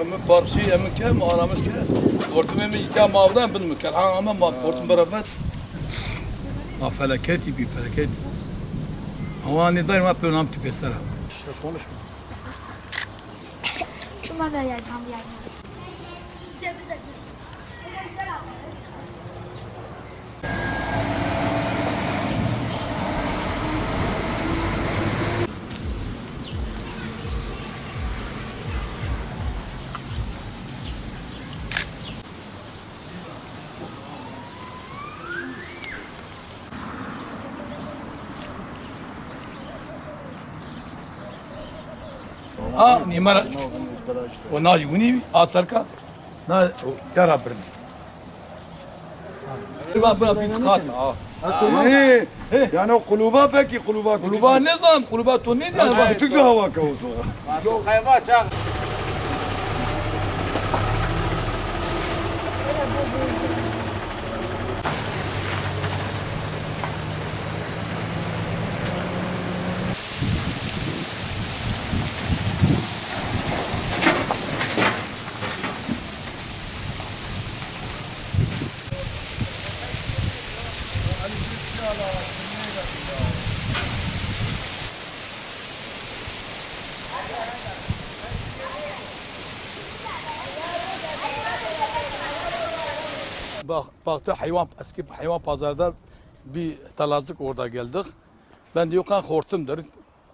Ama parçı emin ke mi aramış ke? Hortum emin iki mavdan bin mi kel? Ha ama ma hortum beraber. Ma felaketi bir felaket. Ama ne daim hep önam tipe sara. İşte konuşma. Şuna da yazacağım yani. Ha हाँ निमर वो नाज गुनी आसर का ना क्या रहा पर Yani o kuluba peki kuluba. Kuluba ne zaman? Kuluba tu ne diyor? E, Tüktü hava kavuzu. Yok hayvan çak. Bak, baktı hayvan eski hayvan pazarda bir talazlık orada geldik. Ben diyor kan hortumdur.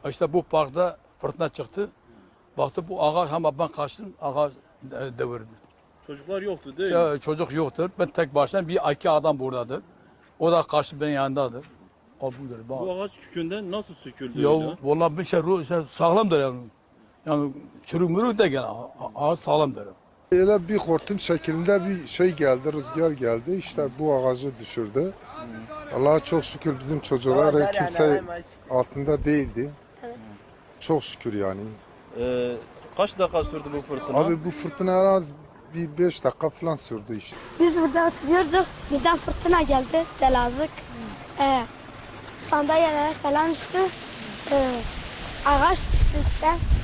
İşte bu parkta fırtına çıktı. Baktı bu ağaç ama ben kaçtım ağaç devirdi. Çocuklar yoktu değil mi? Çocuk yoktur. Ben tek başına bir iki adam buradadır. O da benim yanındadır. O budur. Bak. Bu ağaç kökünden nasıl söküldü Ya öyle? vallahi bir şey, ruh- şey sağlamdır yani. Yani çürük mürük de gene a- ağaç sağlamdır. Öyle bir hortum şeklinde bir şey geldi, rüzgar geldi. İşte bu ağacı düşürdü. Allah'a çok şükür bizim çocuklar kimse altında değildi. Çok şükür yani. Ee, kaç dakika sürdü bu fırtına? Abi bu fırtına en az bir beş dakika falan sürdü işte. Biz burada oturuyorduk. Birden fırtına geldi. Delazık. Ee, sandalyeler falan düştü. Ee, ağaç düştü işte.